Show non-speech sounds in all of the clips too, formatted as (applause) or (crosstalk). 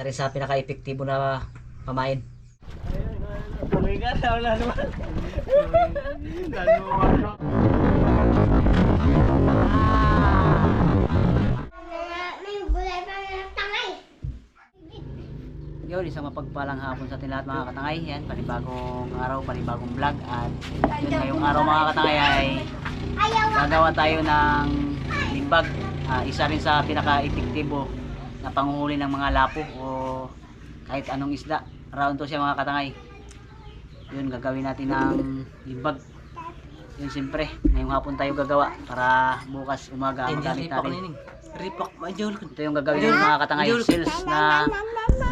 Isa rin sa pinaka-epektibo na pamain. Tumigan na wala naman. Yun, isang mapagpalang hapon sa ating lahat mga katangay. Yan, panibagong araw, panibagong vlog. At yun, ngayong araw mga katangay ay gagawa tayo ng limbag. Ah, isa rin sa pinaka-epektibo na panguhuli ng mga lapo o kahit anong isda. Round to siya mga katangay. Yun, gagawin natin ng limbag. Yun, siyempre, ngayong hapon tayo gagawa para bukas umaga magamit natin. Ripak majol. Ito yung gagawin ng mga katangay sales na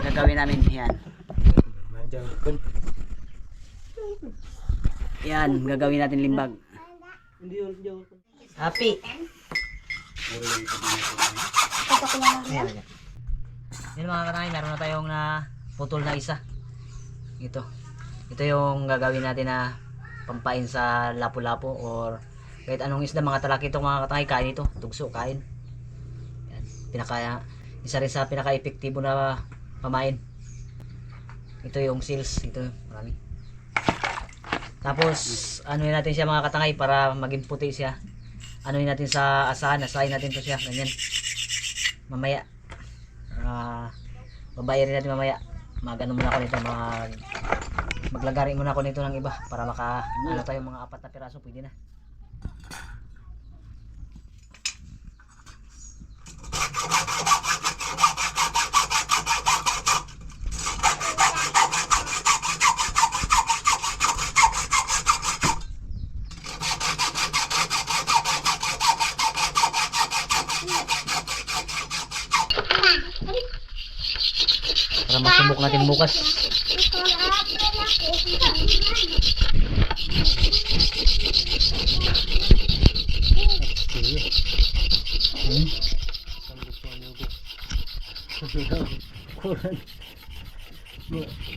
gagawin namin. Yan. Yan, gagawin natin limbag. Happy. Ayan. Yan mga katangay, meron na tayong na putol na isa. Ito. Ito yung gagawin natin na pampain sa lapu-lapu or kahit anong isda mga talakitong mga katangay kain ito. Tugso, kain. Yan. Pinaka, isa rin sa pinaka-epektibo na pamain. Ito yung seals. Ito, marami. Tapos, anuin natin siya mga katangay para maging puti siya. Anuin natin sa asahan, asahin natin to siya, ganyan. Mamaya. Ah, babayarin natin mamaya. Magano muna ako nito, mag maglagari muna ako nito ng iba para maka ano tayo mga apat na piraso pwede na. Kok makin bukas? Hmm. Yeah. (laughs)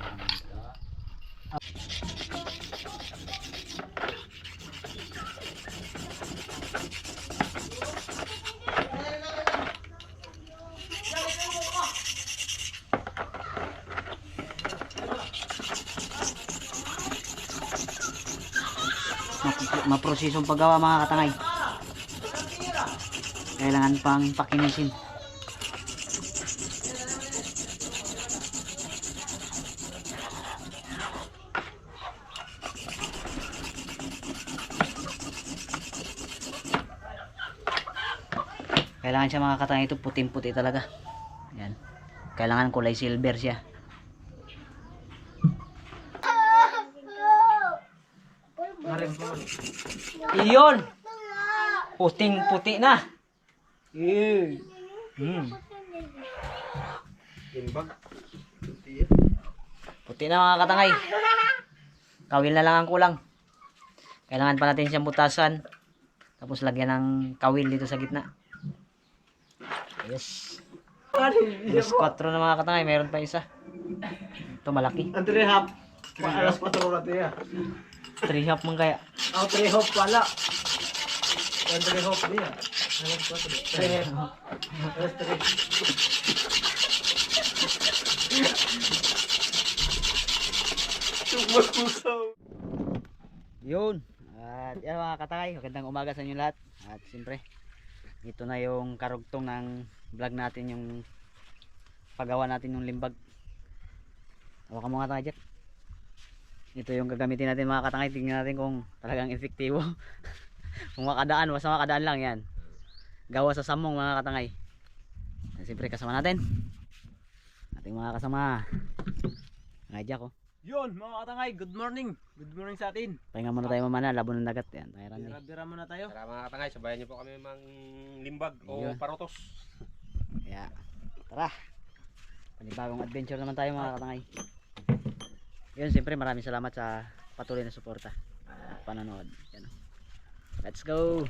maprosesong paggawa mga katangay. Kailangan pang pakinisin. Kailangan siya mga katangay ito puting-puti talaga. Yan. Kailangan kulay silver siya. Iyon! Puting-puti na. Yun. Hmm. Limbag. Puti na mga katangay. Kawil na lang ang kulang. Kailangan pa natin siyang butasan. Tapos lagyan ng kawil dito sa gitna. Yes. Yes, 4 na mga katangay. Meron pa isa. Ito malaki. Andre hap. Alas 4 natin 3 half man kaya. Oh, tre hop pala. Andre hop niya. Alas 4. Tre hop. Alas 3. Yun. At yan mga katangay, magandang umaga sa inyo lahat. At siyempre, ito na yung karugtong ng vlog natin yung paggawa natin ng limbag. Hawakan mo nga tayo Jack. Ito yung gagamitin natin mga katangay. Tingnan natin kung talagang efektibo. (laughs) kung makadaan, basta makadaan lang yan. Gawa sa samong mga katangay. At siyempre kasama natin. Ating mga kasama. Nga Jack oh. Yun, mga katangay, good morning. Good morning sa atin. Pahinga muna tayo mamana, labo ng dagat. Yan, tayo rani. Bira-bira muna tayo. Tara mga katangay, sabayan niyo po kami mang limbag o parotos. Kaya, tara. Panibagong adventure naman tayo mga katangay. Yun, siyempre maraming salamat sa patuloy na suporta at panonood. Oh. Let's go!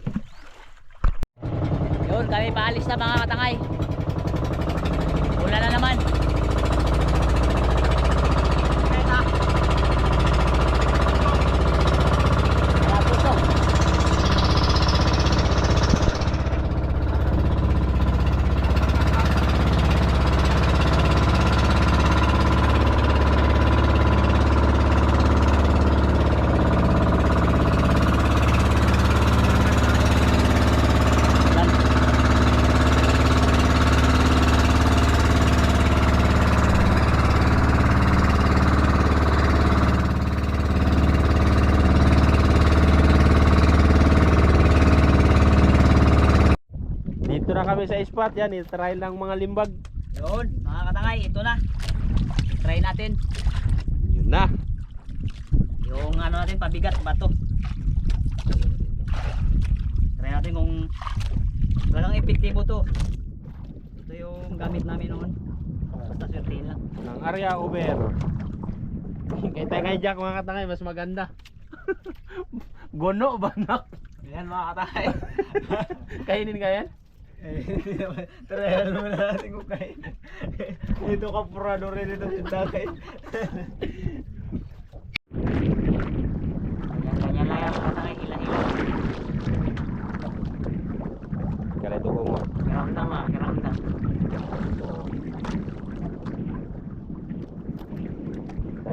Yun, kami paalis na mga katangay. Wala na naman. Malapos to. Kami sa spot yan. I-try lang mga limbag. Yun, mga katangay, ito na. Try natin. Yun na. Yung ano natin, pabigat, bato. Try natin kung talagang epektibo to. Ito yung gamit namin noon. Basta swertihin lang. Ng area over. Kay Jack mga katangay, mas maganda. (laughs) Gono ba nak? Yan mga katangay. (laughs) Kainin ka yan? (laughs) Try mo na natin kung kain. (laughs) Dito ka purado rin ito sa hila-hila. Kaya ito ko mo. Kiramdam ah,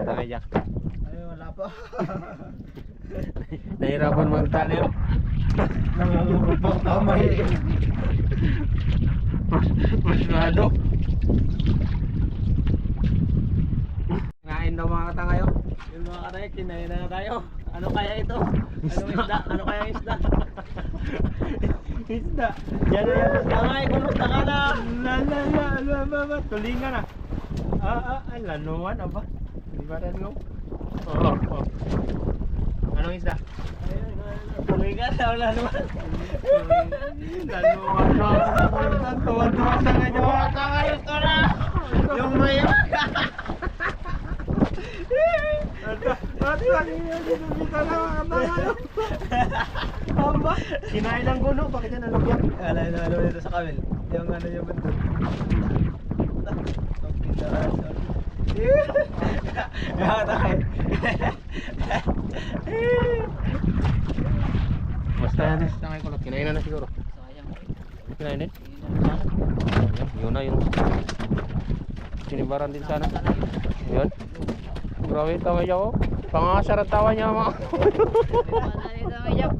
tayo kay Jack. Ay, wala pa. Nahirapan (laughs) magtali. oh. Nangungurupang kamay. Masyado. Ngain daw mga katangayo. Yung mga katangay, kinain na tayo. Ano kaya ito? Anong isda? Ano kaya isda? (laughs) Isda. Yan na yan. Katangay, kumusta ka na? La la la la ba ba tulingan na. Ah ah ay lanuan aba. Di ba rin mo? Oo. Oh, Anong isda? Tulingan na, wala naman. Na. Tuwan-tuwa sa kanya mga katangayo. Ito na! Yung may... Aba, kinain ng gulo, bakit yan nalagyan? Ala, ano, ano dito sa kamil. Yung ano yung bundok. Mga katangay. Basta yan, tangay ko lang. Kinain na na siguro. Kinain din? Yun na na yung sinibaran din sana. Yun. Grabe tawa niya oh. Pangasar ang tawa niya mga. Yun,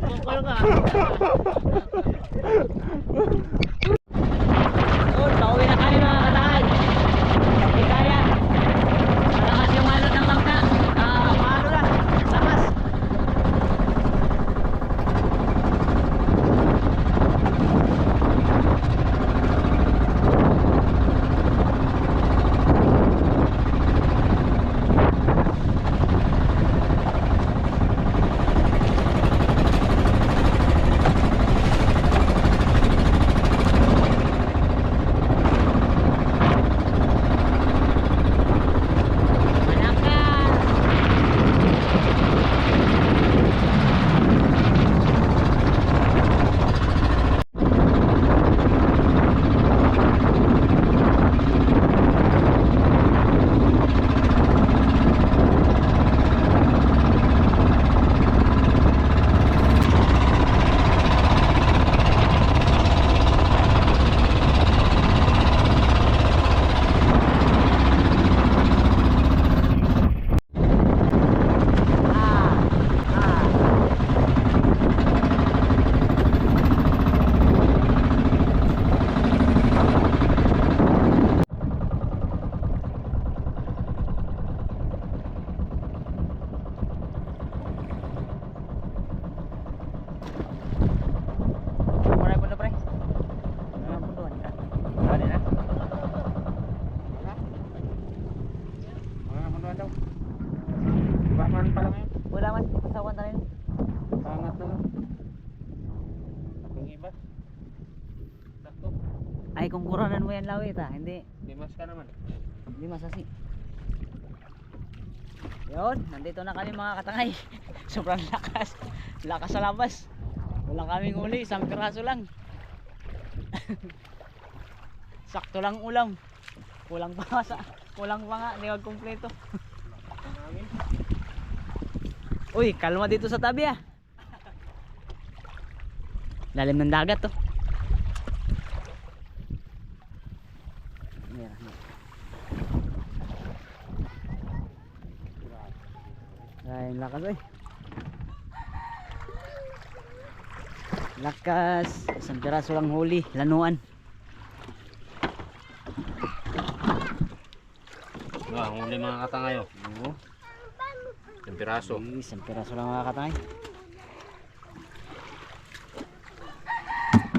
yan lawit ah, hindi. Limas ka naman. Hindi masasi. Yun, nandito na kami mga katangay. (laughs) Sobrang lakas. Lakas sa labas. Wala kaming uli, isang piraso lang. (laughs) Sakto lang ulam. Kulang pa sa kulang pa nga, hindi kumpleto. (laughs) Uy, kalma dito sa tabi ah. Lalim ng dagat to. Ayan, lakas eh. Lakas. Isang piraso lang huli. Lanuan. Ah, huli mga katangayo. Oo. Yung piraso. Ay, Isang piraso lang mga katangay.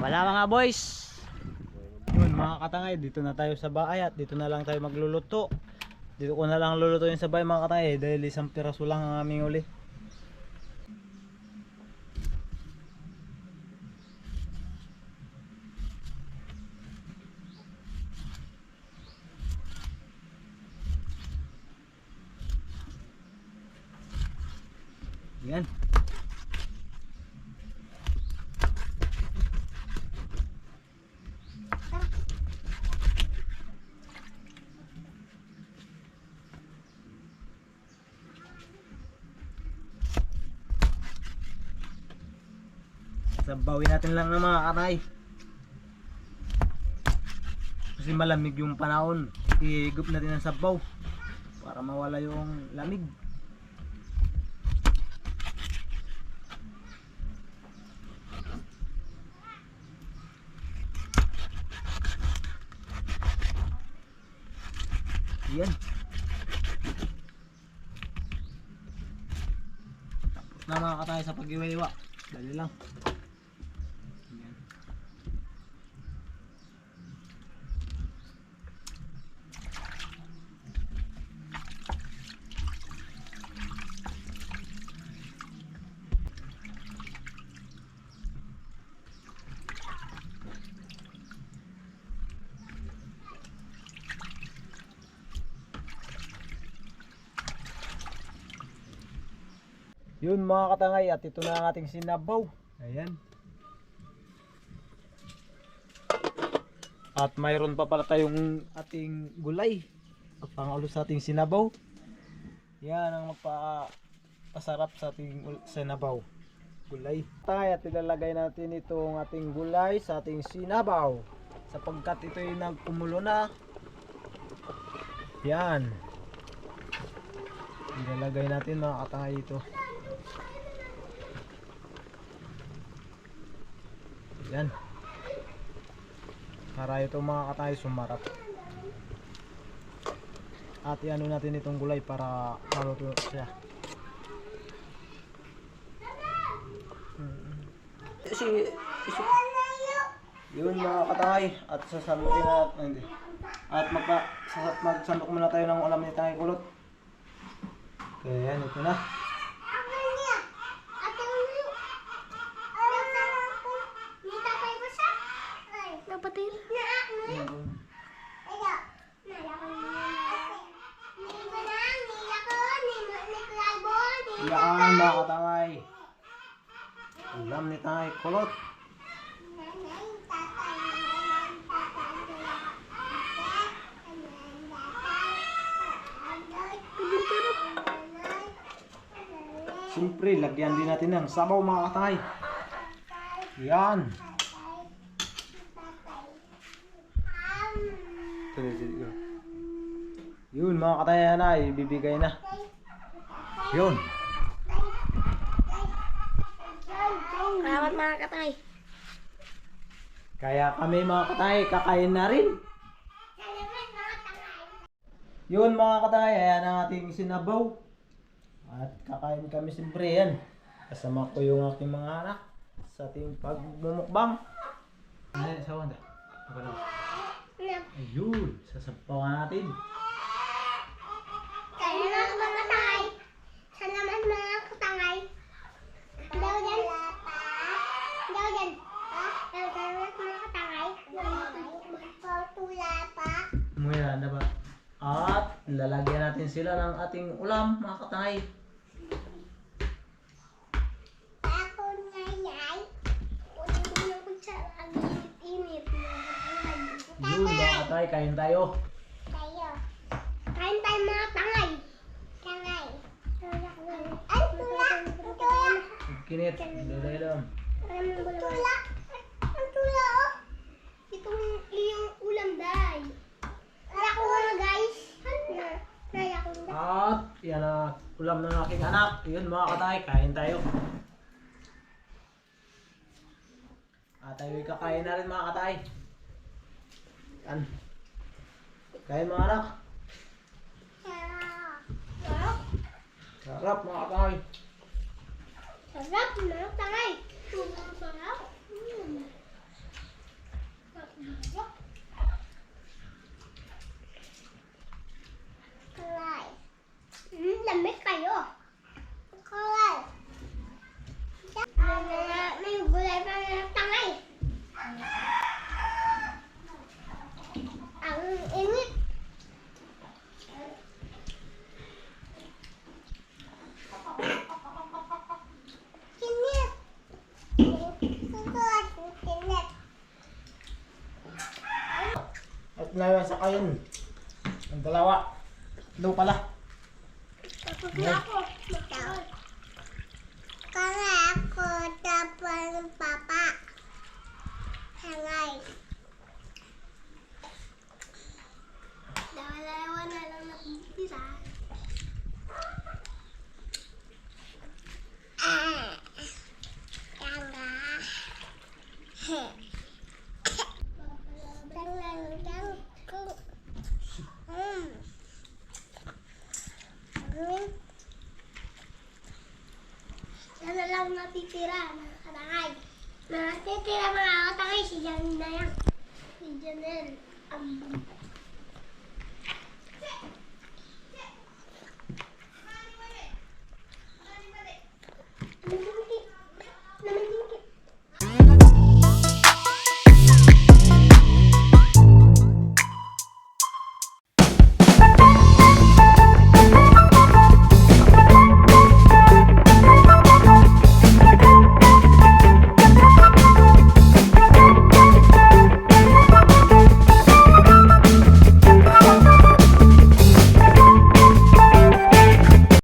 Wala mga boys. Yun mga katangay, dito na tayo sa bahay at dito na lang tayo magluluto. Dito ko na lang lulutuin sa bahay mga katangay dahil isang piraso lang ang aming uli. Yan. Sabawin natin lang ng mga kanay. Kasi malamig yung panahon. Ihigop natin ng sabaw para mawala yung lamig. Yan. Tapos na mga katay sa pag-iwa-iwa. Dali lang. Yan. Yun mga katangay at ito na ang ating sinabaw. Ayan. At mayroon pa pala tayong ating gulay. Pangulo sa ating sinabaw. Yan ang magpapasarap sa ating sinabaw. Gulay. Tay at ilalagay natin itong ating gulay sa ating sinabaw. Sapagkat ito ay nagkumulo na. Yan. Ilalagay natin mga katangay ito. Yan. Para ito mga katay sumarap. At iano natin itong gulay para maluto siya. Si, si, yun mga katay at sasalukin na hindi. At magpa sa, magsandok muna tayo ng ulam ni Tay Kulot. Kaya yan ito na. Napatay. Yan mga katangay. Ulam ni Tay Kulot. Siyempre, lagyan din natin ng sabaw mga katangay. Yan. Tuloy, tuloy, yun. Katayan na, ibibigay na. Yun. Salamat mga katay. Kaya kami mga katay, kakain na rin. Yun mga katay, ayan ang ating sinabaw. At kakain kami siyempre yan. Kasama ko yung aking mga anak sa ating pagmumukbang. Ano sa wanda? Ano? Ayun, sasapawan natin. Salamat mga katay. Salamat mga katangay. Daw yan. Daw yan. Salamat mga katangay. Tula pa. Muna na ba? At lalagyan natin sila ng ating ulam mga katay. Ako na yan. Kunin mo sa init-init. Yun mga katay, kain tayo. Tayo. Kain tayo mga tangay. Tangay. Ay, tula. Tula. Kinit, dalay lang. Ang At yan na ulam ng aking anak. Yun mga katay, kain tayo. At tayo'y kakain na rin mga katay. Yan. Kain mga anak. Sarap mga katay. Sarap mga katay. Sarap. Mm. Sarap. Sarap. Mm, lamig kayo. Kulay. May gulay pa na tangay. Ang init. Kinit. Kinit. At lawa sa kayon. Ang dalawa. Dalawa pala. Na